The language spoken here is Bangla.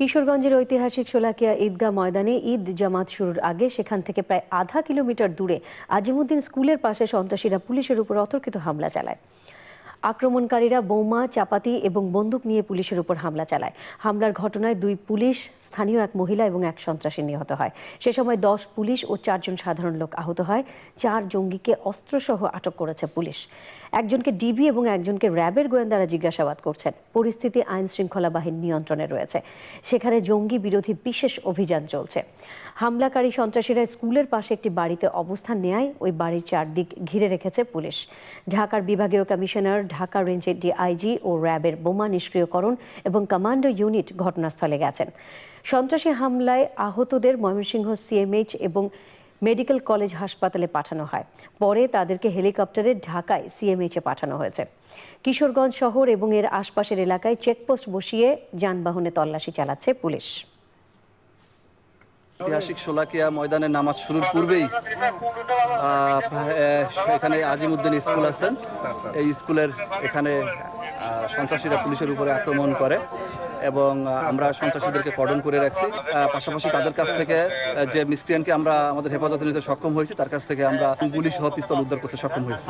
কিশোরগঞ্জের ঐতিহাসিক শোলাকিয়া ঈদগাহ ময়দানে ঈদ জামাত শুরুর আগে সেখান থেকে প্রায় আধা কিলোমিটার দূরে আজিমুদ্দিন স্কুলের পাশে সন্ত্রাসীরা পুলিশের উপর অতর্কিত হামলা চালায়। আক্রমণকারীরা বোমা, চাপাতি এবং বন্দুক নিয়ে পুলিশের উপর হামলা চালায়। হামলার ঘটনায় দুই পুলিশ, স্থানীয় এক মহিলা এবং এক সন্ত্রাসী নিহত হয়। সে সময় দশ পুলিশ ও চারজন সাধারণ লোক আহত হয়। চার জঙ্গিকে অস্ত্রসহ আটক করেছে পুলিশ। একজনকে ডিবি এবং একজনকে র্যাবের গোয়েন্দারা জিজ্ঞাসাবাদ করছেন। পরিস্থিতি আইন শৃঙ্খলা বাহিনী নিয়ন্ত্রণে রয়েছে। সেখানে জঙ্গি বিরোধী বিশেষ অভিযান চলছে। হামলাকারী সন্ত্রাসীরা স্কুলের পাশে একটি বাড়িতে অবস্থান নেয়। ওই বাড়ির চারদিক ঘিরে রেখেছে পুলিশ। ঢাকার বিভাগীয় কমিশনার ঢাকা রেঞ্জের ডিআইজি ও র্যাবের বোমা নিষ্ক্রিয়করণ এবং কমান্ডো ইউনিট ঘটনাস্থলে গেছেন। সন্ত্রাসী হামলায় আহতদের ময়মনসিংহ সিএমএইচ এবং মেডিকেল কলেজ হাসপাতালে পাঠানো হয়। পরে তাদেরকে হেলিকপ্টারে ঢাকায় সিএমএইচে পাঠানো হয়েছে। কিশোরগঞ্জ শহর এবং এর আশপাশের এলাকায় চেকপোস্ট বসিয়ে যানবাহনে তল্লাশি চালাচ্ছে পুলিশ। ঐতিহাসিক শোলাকিয়া ময়দানে নামাজ শুরুর পূর্বেই এখানে আজিমুদ্দিন স্কুল আছেন এই স্কুলের এখানে সন্ত্রাসীরা পুলিশের উপরে আক্রমণ করে এবং আমরা সন্ত্রাসীদেরকে কর্ডন করে রাখছি। পাশাপাশি তাদের কাছ থেকে যে মিসক্রিয়ানকে আমরা আমাদের হেফাজতে নিতে সক্ষম হয়েছি, তার কাছ থেকে আমরা গুলি সহ পিস্তল উদ্ধার করতে সক্ষম হয়েছি।